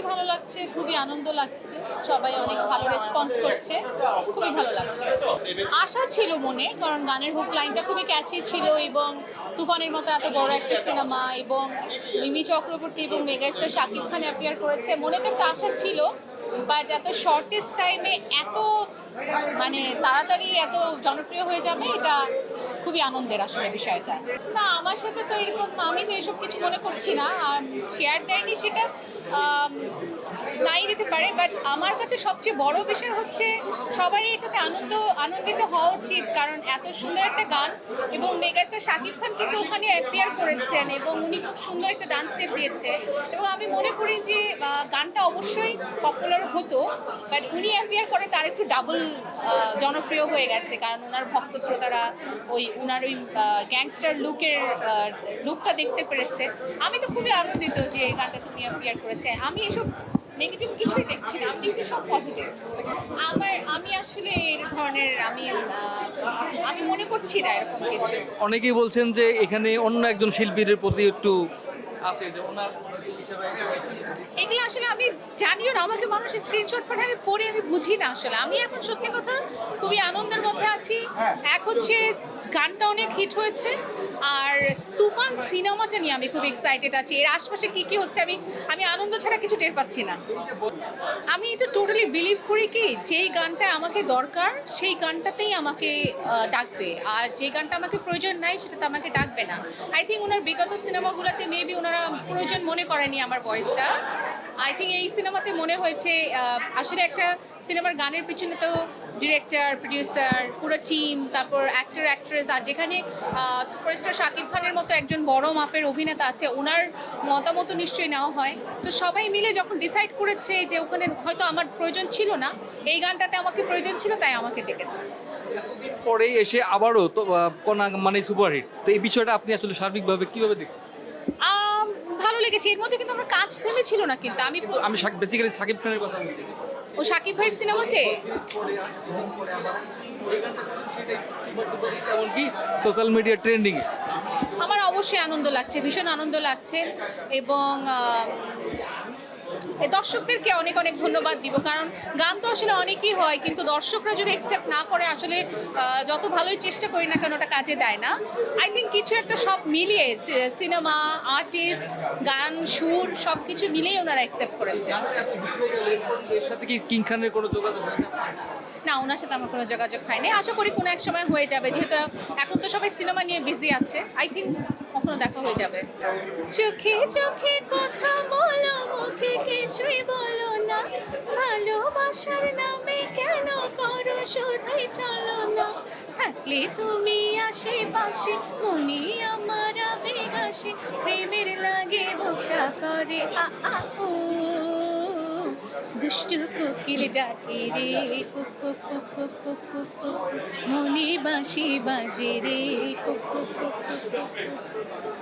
খুবই ভালো লাগছে, খুবই আনন্দ লাগছে। সবাই অনেক ভালো রেসপন্স করছে, খুবই ভালো লাগছে। আশা ছিল মনে, কারণ গানের হুক লাইনটা খুবই ক্যাচি ছিল এবং তুফানের মতো এত বড় একটা সিনেমা এবং মিমি চক্রবর্তী এবং মেগাস্টার শাকিব খান অ্যাপিয়ার করেছে, মনে তো একটা আশা ছিল বাট এত শর্টেস্ট টাইমে এত মানে তাড়াতাড়ি এত জনপ্রিয় হয়ে যাবে, এটা খুবই আনন্দের আসলে বিষয়টা। না, আমার সাথে তো এরকম, আমি তো এসব কিছু মনে করছি না। আর শেয়ার দেয়নি সেটা নাই দিতে পারে। বাট আমার কাছে সবচেয়ে বড় বিষয় হচ্ছে, সবারই এটাতে আনন্দ, আনন্দিত হওয়া উচিত। কারণ এত সুন্দর একটা গান, এবং মেগাস্টার শাকিব খান কিন্তু ওখানে অ্যাপিয়ার করেছেন, এবং উনি খুব সুন্দর একটা ডান্স স্টেপ দিয়েছে। এবং আমি মনে করি যে গানটা অবশ্যই পপুলার হতো বাট উনি অ্যাপিয়ার করে তার একটু ডাবল জনপ্রিয় হয়ে গেছে। কারণ ওনার ভক্ত শ্রোতারা ওই ওনার ওই গ্যাংস্টার লুকের লুকটা দেখতে পেরেছে। আমি তো খুবই আনন্দিত যে এই গানটা তুমি অ্যাপিয়ার করেছে। আমি এসব নেগেটিভ কিছুই দেখছি না, আমি দেখছি সব পজিটিভ আমার, আমি আসলে এই ধরনের, আমি আমি মনে করছি না এরকম কিছু। অনেকেই বলছেন যে এখানে অন্য একজন শিল্পীর প্রতি একটু আছে যে ওনার এগুলো আসলে আমি জানিও না আমাকে মানুষ স্ক্রিনশট পাঠায় আমি পড়ে আমি বুঝি না আসলে। আমি এখন সত্যি কথা খুবই আনন্দের মধ্যে আছি। এক হচ্ছে গানটা অনেক হিট হয়েছে। আর তুফান সিনেমাটা নিয়ে আমি খুব এক্সাইটেড আছি। এর আশপাশে কি কি হচ্ছে আমি আমি আনন্দ ছাড়া কিছু টের পাচ্ছি না। আমি এটা টোটালি বিলিভ করি কি, যেই গানটা আমাকে দরকার, সেই গানটাতেই আমাকে ডাকবে। আর যে গানটা আমাকে প্রয়োজন নাই, সেটাতে আমাকে ডাকবে না। আই থিঙ্ক ওনার বিগত সিনেমাগুলোতে মেবি ওনারা প্রয়োজন মনে করেনি আমার ভয়েসটা আই থিঙ্ক এই সিনেমাতে মনে হয়েছে আসলে একটা সিনেমার গানের পিছনে তো ডিরেক্টর প্রডিউসার পুরো টিম তারপর অ্যাক্টর অ্যাক্ট্রেস আর যেখানে সুপারস্টার শাকিব খানের মতো একজন বড় মাপের অভিনেতা আছে ওনার মতামত নিশ্চয়ই নেওয়া হয়। তো সবাই মিলে যখন ডিসাইড করেছে যে ওখানে হয়তো আমার প্রয়োজন ছিল না এই গানটাতে আমাকে প্রয়োজন ছিল তাই আমাকে ডেকেছে। পরে এসে আবারও তো কোনা মানে সুপারহিট। তো এই বিষয়টা আপনি আসলে সার্বিকভাবে কীভাবে দেখছেন? ভালো লেগেছে। এর মধ্যে কিন্তু আমার কাজ থেমে ছিল না কিন্তু। আমি আমি বেসিক্যালি সাকিব খানের কথা বলছি। ও সাকিব ভাইয়ের সিনেমাতে? এমনকি সোশ্যাল মিডিয়া ট্রেন্ডিং আমার অবশ্যই আনন্দ লাগছে ভীষণ আনন্দ লাগছে। এবং দর্শকদেরকে অনেক অনেক ধন্যবাদ দিব কারণ গান তো আসলে অনেকই হয় কিন্তু দর্শকরা যদি অ্যাকসেপ্ট না করে আসলে যত ভালোই চেষ্টা করি না কেন ওটা কাজে দেয় না। আই থিঙ্ক কিছু একটা সব মিলিয়ে সিনেমা আর্টিস্ট গান সুর সব কিছু মিলিয়ে ওনারা অ্যাকসেপ্ট করেছে। এর সাথে কি কিং খানের কোনো যোগাযোগ না, ওনার সাথে আমার কোনো যোগাযোগ হয়নি। আশা করি কোনো এক সময় হয়ে যাবে, যেহেতু এখন তো সবাই সিনেমা নিয়ে বিজি আছে। আই থিঙ্ক কখনো দেখা হয়ে যাবে। চোখে চোখে কথা বলো, মুখে কিছুই বলো না। ভালোবাসার নামে কেন করো, শুধুই চলো না। থাকলে তুমি আশেপাশে, মনে আমার আবেগ আসে। প্রেমের লাগে বুকটা করে, আ আ দুষ্টু কোকিল ডাকে রে কুকু কুকু কুকু কুকু মনে বাঁশি বাজে রে কুকু কুকু কুকু